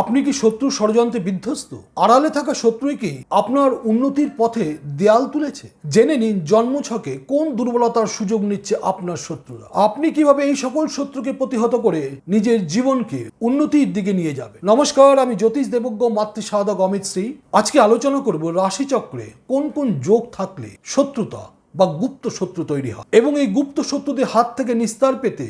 আপনি কি শত্রু ষড়যন্ত্রে বিধ্বস্ত? আড়ালে থাকা শত্রুই কি আপনার উন্নতির পথে দেয়াল তুলেছে। জেনে নিন জন্মছকে কোন দুর্বলতার সুযোগ নিচ্ছে আপনার শত্রুরা। আপনি কীভাবে এই সকল শত্রুকে প্রতিহত করে নিজের জীবনকে উন্নতির দিকে নিয়ে যাবে নমস্কার, আমি জ্যোতিষ দেবজ্ঞ, মাতৃ সাধক অমিত শ্রী। আজকে আলোচনা করব রাশিচক্রে কোন কোন যোগ থাকলে শত্রুতা বা গুপ্ত শত্রু তৈরি হয়। এবং এই গুপ্ত শত্রুদের হাত থেকে নিস্তার পেতে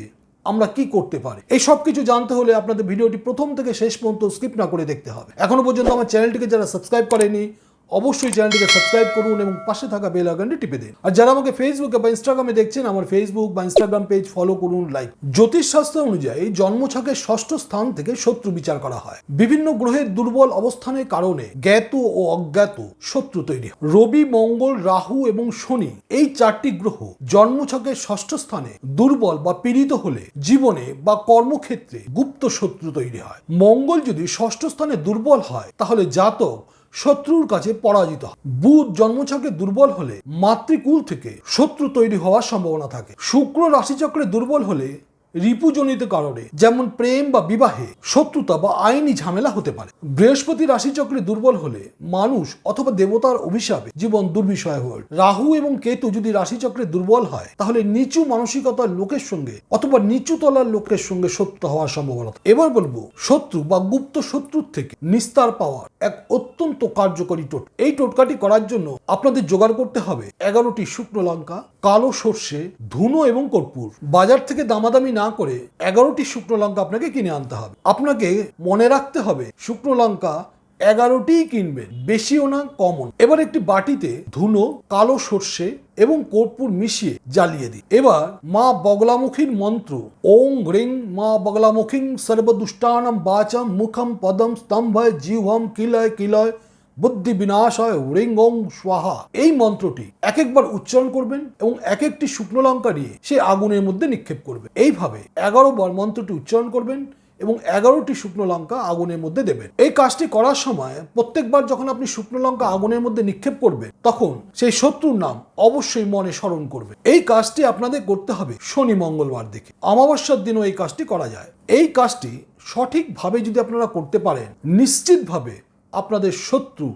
আমরা কি করতে পারি? এই সব কিছু জানতে হলে আপনাদের ভিডিওটি প্রথম থেকে শেষ পর্যন্ত স্কিপ না করে দেখতে হবে। এখনও পর্যন্ত আমার চ্যানেলটিকে যারা সাবস্ক্রাইব করেনি অবশ্যই চ্যানেলটিকে সাবস্ক্রাইব করুন এবং পাশে থাকা বেল আইকনটি টিপে দিন। আর যারা আমাকে ফেসবুকে বা ইনস্টাগ্রামে দেখছেন, আমার ফেসবুক বা ইনস্টাগ্রাম পেজ ফলো করুন লাইক জ্যোতিষ শাস্ত্র অনুযায়ী জন্মছকের ষষ্ঠ স্থান থেকে শত্রু বিচার করা হয়। বিভিন্ন গ্রহের দুর্বল অবস্থানের কারণে জ্ঞাত ও অজ্ঞাত শত্রু তৈরি হয়। রবি, মঙ্গল, রাহু এবং শনি এই চারটি গ্রহ জন্মছকের ষষ্ঠ স্থানে দুর্বল বা পীড়িত হলে জীবনে বা কর্মক্ষেত্রে গুপ্ত শত্রু তৈরি হয়। মঙ্গল যদি ষষ্ঠ স্থানে দুর্বল হয়, তাহলে জাতক শত্রুর কাছে পরাজিত হয়। বুধ জন্মছকে দুর্বল হলে মাতৃকুল থেকে শত্রু তৈরি হওয়ার সম্ভাবনা থাকে। শুক্র রাশিচক্রে দুর্বল হলে রিপুজনিত কারণে যেমন প্রেম বা বিবাহে শত্রুতা বা আইনি ঝামেলা হতে পারে। বৃহস্পতি রাশিচক্রে দুর্বল হলে মানুষ অথবা দেবতার অভিশাপে জীবন দুর্বিষয় হয়ে রাহু এবং কেতু যদি রাশিচক্রে দুর্বল হয়, তাহলে নিচু মানসিকতার লোকের সঙ্গে অথবা নিচু তলার লোকের সঙ্গে শত্রু হওয়ার সম্ভাবনা এবার বলব, শত্রু বা গুপ্ত শত্রুর থেকে নিস্তার পাওয়ার এক অত্যন্ত কার্যকরী টোট। এই টোটকাটি করার জন্য আপনাদের জোগাড় করতে হবে এগারোটি শুকনো লঙ্কা, কালো সর্ষে, ধুনো এবং কর্পূর। বাজার থেকে দামাদামি না করে এগারোটি শুকনো লঙ্কা আপনাকে কিনে আনতে হবে। আপনাকে মনে রাখতে হবে, শুকনো লঙ্কা এগারোটিই কিনবেন, বেশিও না কমন এবার একটি বাটিতে ধুনো, কালো সর্ষে এবং কর্পূর মিশিয়ে জ্বালিয়ে দিই। এবার মা বগলামুখীর মন্ত্র, ওং হ্রিং মা বগলামুখীং সর্বদুষ্টানম বাচম মুখম পদম স্তম্ভ জিহ্বম কিলয় কিলয় বুদ্ধি বিনাশয় রিং ওং স্বাহা। এই মন্ত্রটি এক একবার উচ্চারণ করবেন এবং এক একটি শুকনো লঙ্কা নিয়ে সে আগুনের মধ্যে নিক্ষেপ করবেন এইভাবে এগারো বার মন্ত্রটি উচ্চারণ করবেন। এবং এগারোটি শুকনো লঙ্কা আগুনের মধ্যে দেবেন। এই কাজটি করার সময় প্রত্যেকবার যখন আপনি শুকনো লঙ্কা আগুনের মধ্যে নিক্ষেপ করবেন, তখন সেই শত্রুর নাম অবশ্যই মনে স্মরণ করবে এই কাজটি আপনাদের করতে হবে শনি মঙ্গলবার দেখে অমাবস্যার দিনও এই কাজটি করা যায়। এই কাজটি সঠিকভাবে যদি আপনারা করতে পারেন, নিশ্চিতভাবে আপনাদের শত্রু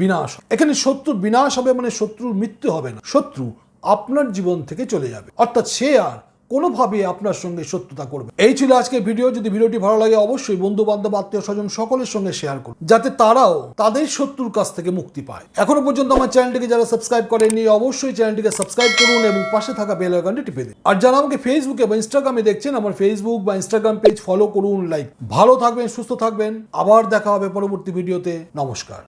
বিনাশ এখানে শত্রু বিনাশ হবে মানে শত্রুর মৃত্যু হবে না। শত্রু আপনার জীবন থেকে চলে যাবে। অর্থাৎ সে আর কোনোভাবে আপনার সঙ্গে শত্রুতা করবে। এই ছিল আজকের ভিডিও। যদি ভিডিওটি ভালো লাগে, অবশ্যই বন্ধু বান্ধব আত্মীয় স্বজন সকলের সঙ্গে শেয়ার করুন, যাতে তারাও তাদের শত্রুর কাছ থেকে মুক্তি পায়। এখনও পর্যন্ত আমার চ্যানেলটিকে যারা সাবস্ক্রাইব করেননি, অবশ্যই চ্যানেলটিকে সাবস্ক্রাইব করুন এবং পাশে থাকা বেল আইকনটি টিপে দিন। আর যারা আমাকে ফেসবুকে বা ইনস্টাগ্রামে দেখছেন, আমার ফেসবুক বা ইনস্টাগ্রাম পেজ ফলো করুন লাইক ভালো থাকবেন, সুস্থ থাকবেন। আবার দেখা হবে পরবর্তী ভিডিওতে। নমস্কার।